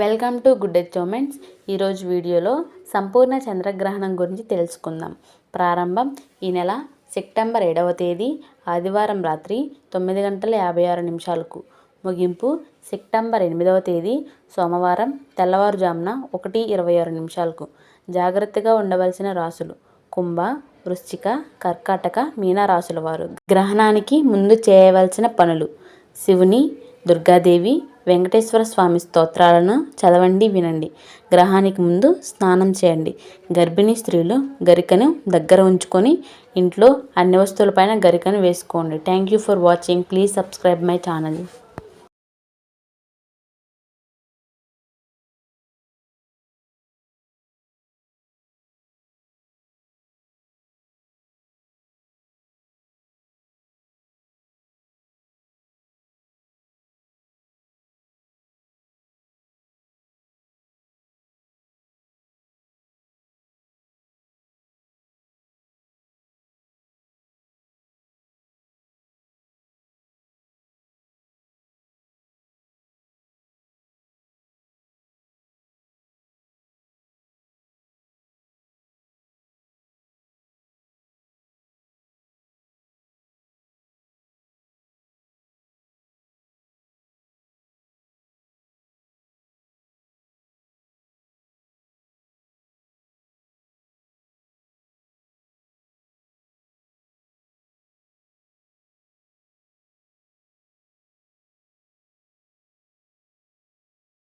Welcome to good achievements ఈరోజు వీడియోలో సంపూర్ణ చంద్రగ్రహణం గురించి తెలుసుకుందాం. ప్రారంభం ఈ నెల సెప్టెంబర్ ఏడవ తేదీ ఆదివారం రాత్రి తొమ్మిది గంటల యాభై ఆరు నిమిషాలకు. ముగింపు సెప్టెంబర్ ఎనిమిదవ తేదీ సోమవారం తెల్లవారుజామున ఒకటి ఇరవై ఆరు నిమిషాలకు. జాగ్రత్తగా ఉండవలసిన రాసులు కుంభ వృశ్చిక కర్కాటక మీనా రాసుల వారు. గ్రహణానికి ముందు చేయవలసిన పనులు. శివుని దుర్గాదేవి వెంకటేశ్వర స్వామి స్తోత్రాలను చదవండి వినండి. గ్రహానికి ముందు స్నానం చేయండి. గర్భిణీ స్త్రీలు గరికను దగ్గర ఉంచుకొని ఇంట్లో అన్ని వస్తువులపైన గరికను వేసుకోండి. Thank you for watching. Please subscribe my channel.